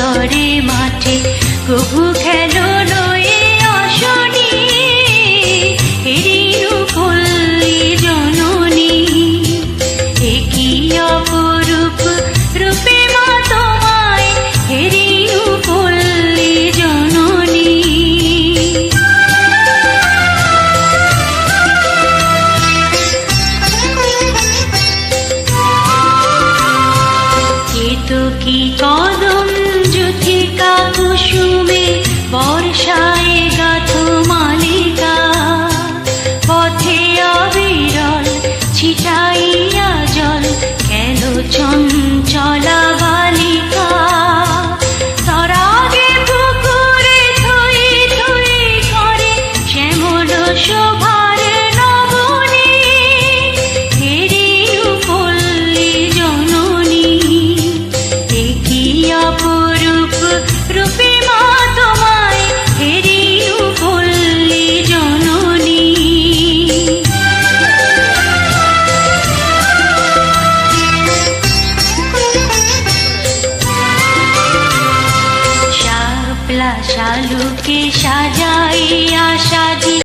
অন্তরে মাঠে। প্রভু খেলো নয়ে অশনি হেরি জননি। একই শালুকে সাজাইয়া সাজি